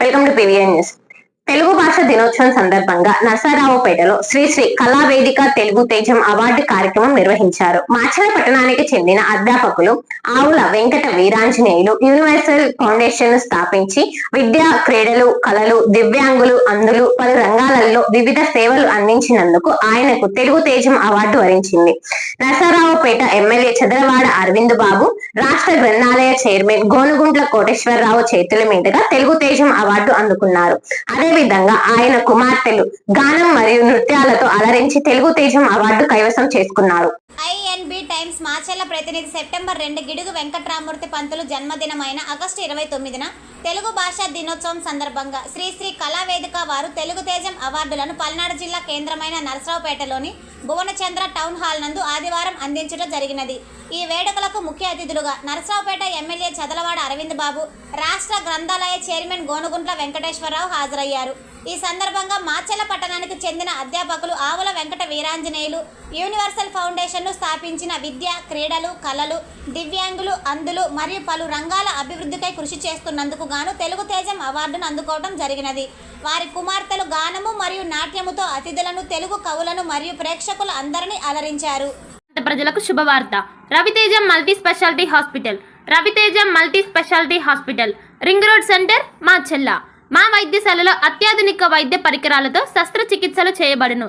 Welcome to PVI Telugu భాష దినోత్సవం సందర్భంగా నరసరావుపేటలో శ్రీశ్రీ కళావేదిక తెలుగు తేజం అవార్డు కార్యక్రమం నిర్వహించారు. మాచల పట్టణానికి చెందిన అధ్యాపకులు ఆవుల వెంకట వీరాంజనేయులు యూనివర్సల్ ఫౌండేషన్ స్థాపించి విద్య క్రీడలు కళలు దివ్యాంగులు అందులు పలు రంగాలలో వివిధ సేవలు అందించినందుకు ఆయనకు తెలుగు తేజం అవార్డు వరించింది. నరసరావుపేట ఎమ్మెల్యే చదరవాడ అరవింద్ బాబు రాష్ట్ర గ్రంథాలయ చైర్మన్ గోనుగుంట్ల కోటేశ్వరరావు చేతుల మీదుగా తెలుగు తేజం అవార్డు అందుకున్నారు. అదేవిధంగా ఆయన కుమార్తెలు గానం మరియు నృత్యాలతో అలరించి తెలుగు తేజం అవార్డు కైవసం చేసుకున్నారు. ఐఎన్బి టైమ్స్ మాచెల్ల ప్రతినిధి సెప్టెంబర్ రెండు గిడుగు వెంకట్రామూర్తి పంతులు జన్మదినమైన ఆగస్టు ఇరవై తొమ్మిదిన తెలుగు భాషా దినోత్సవం సందర్భంగా శ్రీశ్రీ కళావేదిక వారు తెలుగు తేజం అవార్డులను పల్నాడు జిల్లా కేంద్రమైన నరసరావుపేటలోని భువనచంద్ర టౌన్ హాల్ నందు ఆదివారం అందించడం జరిగినది. ఈ వేడుకలకు ముఖ్య అతిథులుగా నరసరావుపేట ఎమ్మెల్యే చదలవాడ అరవింద్ బాబు రాష్ట్ర గ్రంథాలయ చైర్మన్ గోనుగుంట్ల వెంకటేశ్వరరావు హాజరయ్యారు. ఈ సందర్భంగా మాచెల పట్టణానికి చెందిన అధ్యాపకులు ఆవుల వెంకట వీరాంజనేయులు యూనివర్సల్ ఫౌండేషన్ను నేర్పించిన విద్య క్రీడలు కళలు దివ్యాంగులు అందులు మరియు పలు రంగాల అభివృద్ధికై కృషి చేస్తున్నందుకు గాను తెలుగు తేజం అవార్డును అందుకోవడం జరిగినది. వారి కుమార్తెలు గానము మరియు నాట్యముతో అతిథులను తెలుగు కవులను మరియు ప్రేక్షకులు అందరినీ అలరించారు. ప్రజలకు శుభవార్త. Ravitejam multi speciality hospital. Ravitejam multi speciality hospital. Ring road centre మా చెల్ల. మా వైద్యశాలలో అత్యాధునిక వైద్య పరికరాలతో శస్త్రచికిత్సలు చేయబడును.